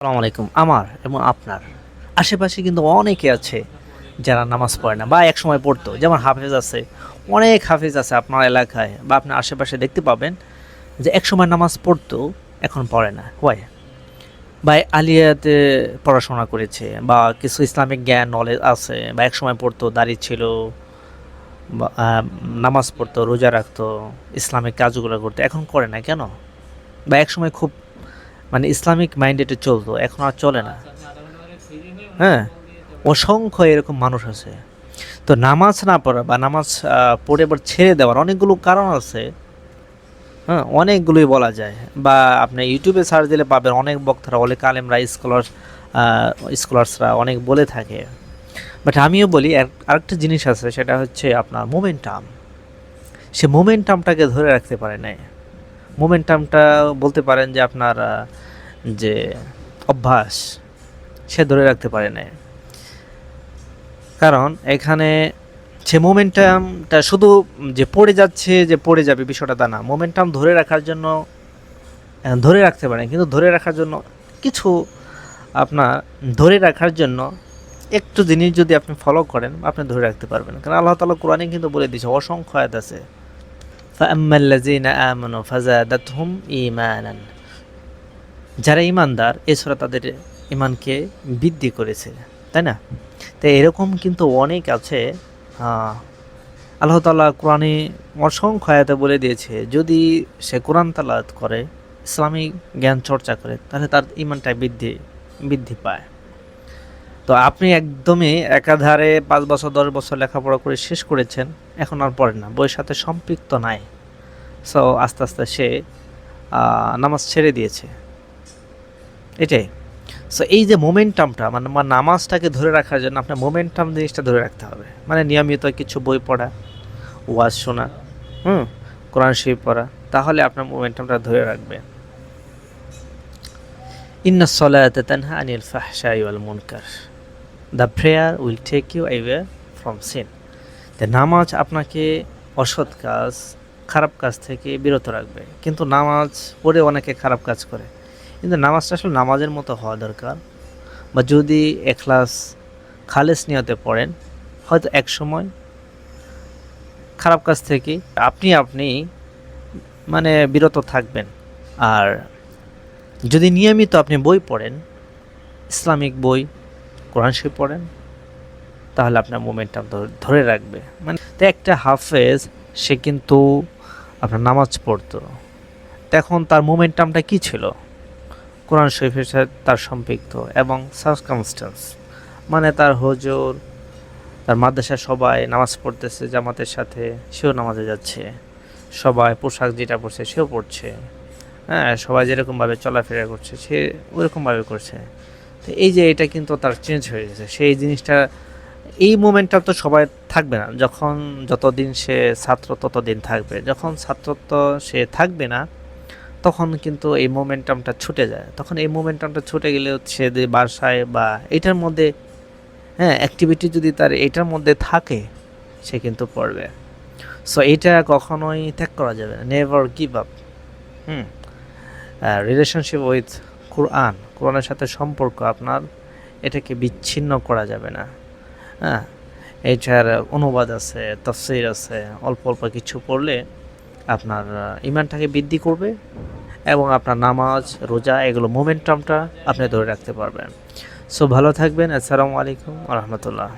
আসসালামু আলাইকুম, আমার এবং আপনার। আশেপাশে কিন্তু অনেকে আছে যারা নামাজ পড়ে না বা এক সময় পড়তো। যেমন হাফেজ আছে, অনেক হাফেজ আছে আপনার এলাকায় বা আপনার আশেপাশে দেখতে পাবেন যে এক সময় নামাজ পড়তো, এখন পড়ে না। হয় বা আলিয়াতে পড়াশোনা করেছে বা কিছু ইসলামিক জ্ঞান নলেজ আছে বা এক সময় পড়তো দাঁড়িয়ে ছিল নামাজ পড়তো, রোজা রাখতো, ইসলামিক কাজগুলো করতো, এখন করে না কেন? বা এক সময় খুব মানে ইসলামিক মাইন্ডেডে চলতো, এখন আর চলে না। হ্যাঁ? অসংখ্য এরকম মানুষ আছে। তো নামাজ না পড়া বা নামাজ পড়ে এবার ছেড়ে দেওয়ার অনেকগুলো কারণ আছে। হ্যাঁ অনেকগুলোই বলা যায়। বা আপনি ইউটিউবে সার্চ দিলে পাবেন অনেক বক্তারা অনেক আলেমরা স্কলার স্কলার্সরা অনেক বলে থাকে। বাট আমিও বলি আর- আরেকটা জিনিস আছে, সেটা হচ্ছে আপনার মোমেন্টাম সে মোমেন্টামটাকে ধরে রাখতে পারে নাই। মোমেন্টামটা বলতে পারেন যে আপনার যে অভ্যাস সে ধরে রাখতে পারে না কারণ এখানে সে মোমেন্টামটা শুধু যে পড়ে যাচ্ছে, যে পড়ে যাবে বিষয়টা তা না। মোমেন্টাম ধরে রাখার জন্য ধরে রাখতে পারেন। কিন্তু ধরে রাখার জন্য কিছু আপনার, ধরে রাখার জন্য একটু জিনিস যদি আপনি ফলো করেন, আপনি ধরে রাখতে পারবেন। কারণ আল্লাহ তালা কোরআনে কিন্তু বলে দিয়েছে, অসংখ্য আয়াত আছে। ফাম্মাল্লাজিনা আমনু ফাজাদাতহুম ইমানান যারা ইমানদার এছাড়া তাদের ইমানকে বৃদ্ধি করেছে, তাই না? তাই এরকম কিন্তু অনেক আছে আল্লাহ তালা কোরআনে অসংখ্য আয়াতে বলে দিয়েছে, যদি সে কোরআন তালাত করে, ইসলামিক জ্ঞান চর্চা করে, তাহলে তার ইমানটা বৃদ্ধি বৃদ্ধি পায়। তো আপনি একদমই একাধারে পাঁচ বছর, দশ বছর লেখাপড়া করে শেষ করেছেন, এখন আর পড়েন না, বইয়ের সাথে সম্পৃক্ত নাই। সো আস্তে আস্তে সে নামাজ ছেড়ে দিয়েছে। এটাই। সো এই যে মোমেন্টামটা মানে আমার নামাজটাকে ধরে রাখার জন্য আপনার মোমেন্টাম জিনিসটা ধরে রাখতে হবে। মানে নিয়মিত কিছু বই পড়া, ওয়াজ শোনা, হুম, কোরআন শরীফ পড়া, তাহলে আপনার মোমেন্টামটা ধরে রাখবে। ইন্না সলায়াতে তানহা আনিল ফাহশাই মুনকার। The prayer will take you away from sin যে নামাজ আপনাকে অসৎ কাজ, খারাপ কাজ থেকে বিরত রাখবে। কিন্তু নামাজ পড়ে অনেকে খারাপ কাজ করে। কিন্তু নামাজটা আসলে নামাজের মতো হওয়া দরকার। বা যদি এখলাস খালেস নিয়তে পড়েন, হয়তো এক সময় খারাপ কাজ থেকে আপনি আপনি মানে বিরত থাকবেন। আর যদি নিয়মিত আপনি বই পড়েন, ইসলামিক বই কোরআন শরীফ পড়েন, তাহলে আপনার মোমেন্টাম ধরে রাখবে। মানে তো একটা হাফেজ, সে কিন্তু আপনার নামাজ পড়তো। তখন তার মোমেন্টামটা কি ছিল? কোরআন শরীফের সাথে তার সম্পৃক্ত এবং সার্কামস্টেন্স মানে তার হজুর, তার মাদ্রাসার সবাই নামাজ পড়তেছে, জামাতের সাথে, সেও নামাজে যাচ্ছে। সবাই পোশাক যেটা পড়ছে সেও পড়ছে হ্যাঁ সবাই যেরকমভাবে চলাফেরা করছে, সে ওইরকমভাবে করছে। এই যে এটা কিন্তু তার চেঞ্জ হয়ে গেছে। সেই জিনিসটা, এই মোমেন্টটা তো সবাই থাকবে না। যখন যতদিন সে ছাত্র, ততদিন থাকবে। যখন ছাত্রত্ব সে থাকবে না, তখন কিন্তু এই মোমেন্টামটা ছুটে যায়। তখন এই মোমেন্টামটা ছুটে গেলে সে যে বাসায় বা এটার মধ্যে হ্যাঁ অ্যাক্টিভিটি যদি তার এটার মধ্যে থাকে, সে কিন্তু পড়বে। সো এটা কখনোই ত্যাগ করা যাবে না। Never give up hmm? Relationship with Quran, কোরআনের সাথে সম্পর্ক আপনার, এটাকে বিচ্ছিন্ন করা যাবে না। হ্যাঁ এটার অনুবাদ আছে, তফসির আছে, অল্প অল্প কিছু পড়লে আপনার ইমানটাকে বৃদ্ধি করবে এবং আপনার নামাজ, রোজা এগুলো মোমেন্টামটা আপনি ধরে রাখতে পারবেন। সো ভালো থাকবেন, আসসালামু আলাইকুম রহমতুল্লাহ।